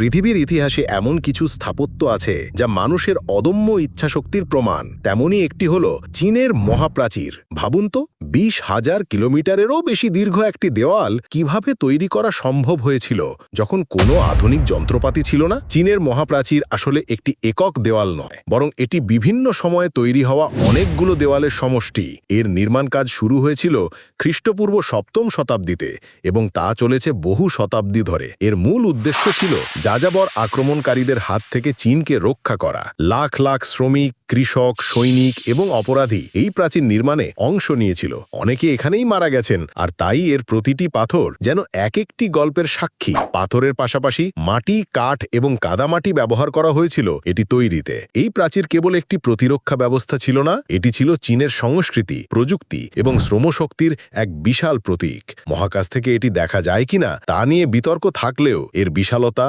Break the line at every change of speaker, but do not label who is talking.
পৃথিবীর ইতিহাসে এমন কিছু স্থাপত্য আছে যা মানুষের অদম্য ইচ্ছাশক্তির প্রমাণ। তেমনই একটি হল চীনের মহাপ্রাচীর। ভাবুন তো, বিশ হাজার কিলোমিটারেরও বেশি দীর্ঘ একটি দেওয়াল কীভাবে তৈরি করা সম্ভব হয়েছিল? যখন কোনো আধুনিক যন্ত্রপাতি ছিল না, চীনের মহাপ্রাচীর আসলে একটি একক দেওয়াল নয়, বরং এটি বিভিন্ন সময়ে তৈরি হওয়া অনেকগুলো দেওয়ালের সমষ্টি। এর নির্মাণ কাজ শুরু হয়েছিল খ্রিস্টপূর্ব সপ্তম শতাব্দীতে এবং তা চলেছে বহু শতাব্দী ধরে। এর মূল উদ্দেশ্য ছিল যাযাবর আক্রমণকারীদের হাত থেকে চীনকে রক্ষা করা। লাখ লাখ শ্রমিক, কৃষক, সৈনিক এবং অপরাধী এই প্রাচীন নির্মাণে অংশ নিয়েছিল। অনেকে এখানেই মারা গেছেন আর তাই এর প্রতিটি পাথর যেন এক একটি গল্পের সাক্ষী। পাথরের পাশাপাশি মাটি, কাঠ এবং কাদামাটি ব্যবহার করা হয়েছিল এটি তৈরিতে। এই প্রাচীর কেবল একটি প্রতিরক্ষা ব্যবস্থা ছিল না, এটি ছিল চীনের সংস্কৃতি, প্রযুক্তি এবং শ্রমশক্তির এক বিশাল প্রতীক। মহাকাশ থেকে এটি দেখা যায় কিনা তা নিয়ে বিতর্ক থাকলেও এর বিশালতা